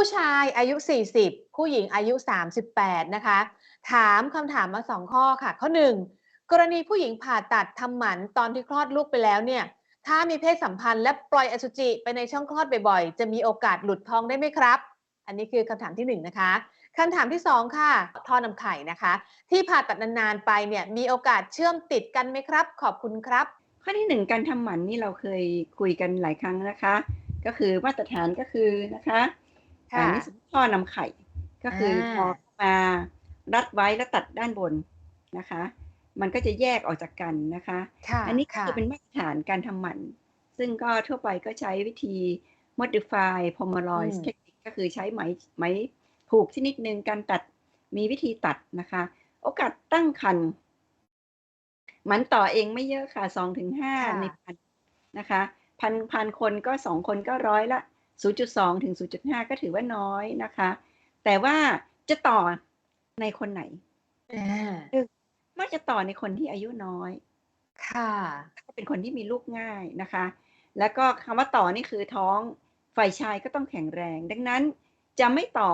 ผู้ชายอายุ 40 ผู้หญิงอายุ 38 นะคะ ถามคำถามมาสองข้อค่ะ ข้อหนึ่งกรณีผู้หญิงผ่าตัดทำหมันตอนที่คลอดลูกไปแล้วเนี่ย ถ้ามีเพศสัมพันธ์และปล่อยอสุจิไปในช่องคลอดบ่อยๆ จะมีโอกาสหลุดท้องได้ไหมครับ อันนี้คือคำถามที่หนึ่งนะคะคำถามที่สองค่ะ ท่อนำไข่นะคะ ที่ผ่าตัดนานๆไปเนี่ยมีโอกาสเชื่อมติดกันไหมครับ ขอบคุณครับ ข้อที่หนึ่งการทำหมันนี่เราเคยคุยกันหลายครั้งนะคะ ก็คือมาตรฐานก็คือนะคะ อันนี้สมมติท่อนำไข่ ก็คืออาพอเข้ามารัดไว้แล้วตัดด้านบนนะคะ มันก็จะแยกออกจากกันนะคะค่ะอันนี้ก็ค่ะคือเป็นมาตรฐานการทำหมัน ซึ่งก็ทั่วไปก็ใช้วิธี modify pomeroid อืมเทคนิคก็คือใช้ไหมไหมผูกชนิดหนึ่งการตัดมีวิธีตัดนะคะ โอกาสตั้งครรภ์หมันต่อเองไม่เยอะค่ะสองถึงห้าค่ะในพันนะคะ พันพันคนก็สองคนก็ร้อยละ ศูนย์จุดสองถึงศูนย์จุดห้าก็ถือว่าน้อยนะคะ แต่ว่าจะต่อในคนไหนอ่ามักจะต่อในคนที่อายุน้อย ค่ะก็เป็นคนที่มีลูกง่ายนะคะ แล้วก็คำว่าต่อนี่คือท้องฝ่ายชายก็ต้องแข็งแรง ดังนั้นจะไม่ต่อ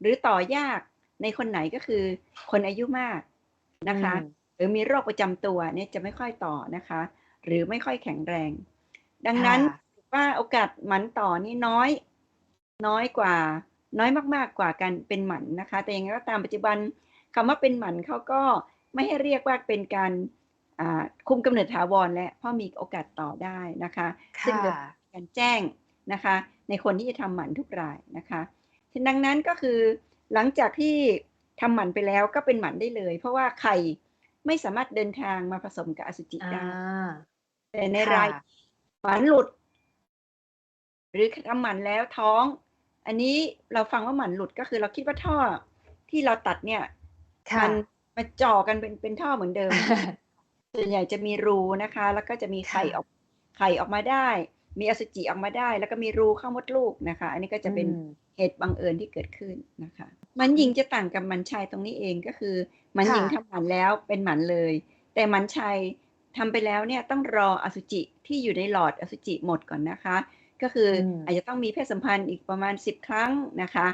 หรือต่อยากในคนไหนก็คือ คนอายุมากนะคะอืมหรือมีโรคประจำตัวเนี่ยจะไม่ค่อยต่อนะคะ หรือไม่ค่อยแข็งแรง ดังนั้นค่ะ ว่าโอกาสหมันต่อนี่น้อย น้อยกว่า น้อยมากๆกว่าการเป็นหมันนะคะ แต่อย่างไรก็ตามปัจจุบันคำว่าเป็นหมันเขาก็ไม่ให้เรียกว่าเป็นการอ่าคุมกำเนิดถาวรและเพราะมีโอกาสต่อได้นะคะซึ่งค่ะจะมีการแจ้งนะคะ ในคนที่จะทำหมันทุกรายนะคะดังนั้นก็คือหลังจากที่ทำหมันไปแล้วก็เป็นหมันได้เลย เพราะว่าไข่ไม่สามารถเดินทางมาผสมกับอสุจิอ่าได้แต่ในค่ะรายหมันหลุด หรือทำหมันแล้วท้อง อันนี้เราฟังว่าหมันหลุดก็คือเราคิดว่าท่อที่เราตัดเนี่ยค่ะมันมาจ่อกันเป็นเป็นท่อเหมือนเดิม ส่วนใหญ่จะมีรูนะคะ แล้วก็จะมีไข่ค่ะออกไข่ออกมาได้ มีอสุจิออกมาได้ แล้วก็มีรูเข้ามดลูกนะคะ อันนี้ก็จะเป็นอืมเหตุบังเอิญที่เกิดขึ้นนะคะ มันหญิงจะต่างกับมันชายตรงนี้เองก็คือมันหญิงค่ะทำหมันแล้วเป็นหมันเลย แต่หมันชายทำไปแล้วเนี่ยต้องรออสุจิที่อยู่ในหลอดอสุจิหมดก่อนนะคะ ก็คืออมอาจจะต้องมีเพศสัมพันธ์อีกประมาณ 10 ครั้งนะคะ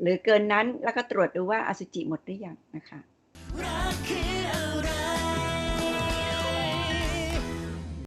หรือเกินนั้นแล้วก็ตรวจดูว่าอสุจิหมดหรือยังนะคะรักคือ